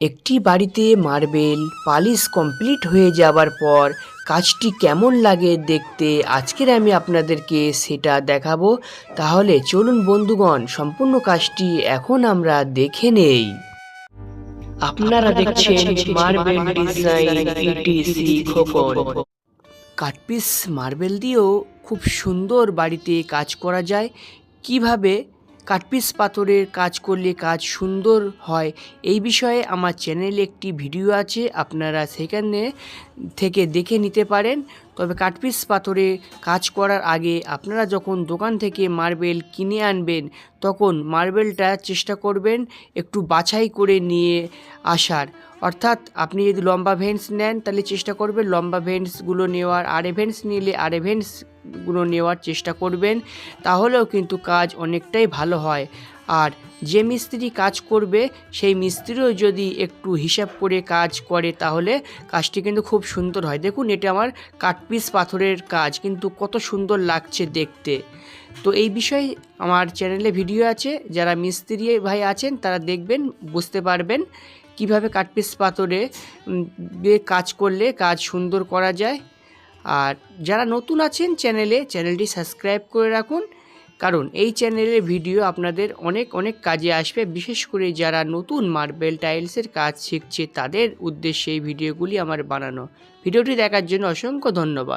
একটি বাড়িতে marble polish complete হয়ে যাবার পর কাজটি কেমন লাগে দেখতে আজকের আমি আপনাদেরকে সেটা দেখাবো। তাহলে চলুন বন্ধুগণ সম্পূর্ণ কাজটি এখন আমরা দেখে নেই। আপনারা দেখছেন marble design etc Khokon. Cut piece marble দিয়েও খুব সুন্দর বাড়িতে কাজ করা যায়। কীভাবে? কাটপিস পাথরের কাজ করলে কাজ সুন্দর হয়। এই বিষয়ে আমার চ্যানেলে একটি ভিডিও আছে, আপনারা সেখানে থেকে দেখে নিতে পারেন। তবে কাঠপিস পাথরে কাজ করার আগে আপনারা যখন দোকান থেকে মার্বেল কিনে আনবেন, তখন মার্বেলটা চেষ্টা করবেন একটু বাছাই করে নিয়ে আসার। অর্থাৎ আপনি যদি লম্বা ভেন্স নেন, তাহলে চেষ্টা করবেন লম্বা ভেন্সগুলো নেওয়ার। আরে ভেন্স নিলে আরে ভেন্সগুলো নেওয়ার চেষ্টা করবেন, তাহলেও কিন্তু কাজ অনেকটাই ভালো হয়। আর যে মিস্ত্রি কাজ করবে, সেই মিস্ত্রিও যদি একটু হিসাব করে কাজ করে, তাহলে কাজটি কিন্তু খুব সুন্দর হয়। দেখুন, এটা আমার কাঠপিস পাথরের কাজ, কিন্তু কত সুন্দর লাগছে দেখতে। তো এই বিষয়ে আমার চ্যানেলে ভিডিও আছে, যারা মিস্ত্রি ভাই আছেন, তারা দেখবেন, বুঝতে পারবেন কীভাবে কাঠপিস পাথরে কাজ করলে কাজ সুন্দর করা যায়। আর যারা নতুন আছেন চ্যানেলে, চ্যানেলটি সাবস্ক্রাইব করে রাখুন। কারণ এই চ্যানেলের ভিডিও আপনাদের অনেক অনেক কাজে আসবে। বিশেষ করে যারা নতুন মার্বেল টাইলসের কাজ শিখছে, তাদের উদ্দেশ্যে এই ভিডিওগুলি আমার বানানো। ভিডিওটি দেখার জন্য অসংখ্য ধন্যবাদ।